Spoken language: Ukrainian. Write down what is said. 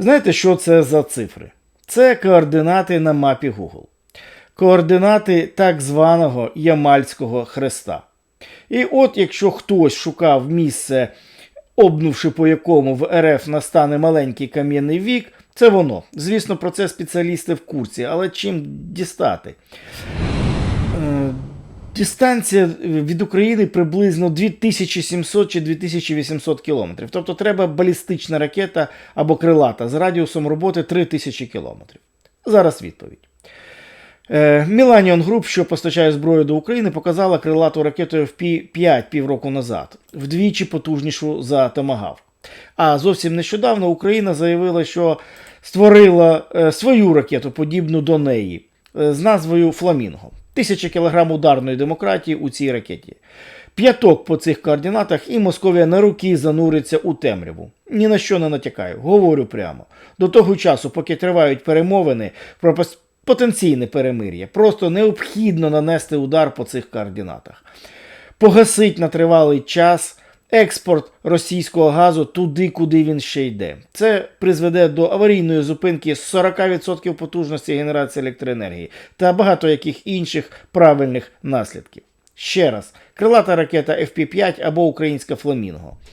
Знаєте, що це за цифри? Це координати на мапі Google. Координати так званого Ямальського хреста. І от якщо хтось шукав місце, обнувши по якому в РФ настане маленький кам'яний вік, це воно. Звісно, про це спеціалісти в курсі, але чим дістати? Е, Дистанція від України приблизно 2700 чи 2800 кілометрів. Тобто треба балістична ракета або крилата з радіусом роботи 3000 кілометрів. Зараз відповідь. Е, Millennium Group, що постачає зброю до України, показала крилату ракету FP-5 півроку назад, вдвічі потужнішу за Томагавк. А зовсім нещодавно Україна заявила, що створила е, свою ракету, подібну до неї, е, з назвою Фламінго. Тисяча кілограм ударної демократії у цій ракеті. П'яток по цих координатах, і Московія на руки зануриться у темряву. Ні на що не натякаю, говорю прямо. До того часу, поки тривають перемовини про потенційне перемир'я, просто необхідно нанести удар по цих координатах. Погасить на тривалий час експорт російського газу туди, куди він ще йде. Це призведе до аварійної зупинки з 40% потужності генерації електроенергії та багато яких інших правильних наслідків. Ще раз, крилата ракета FP5 або українська Фламінго.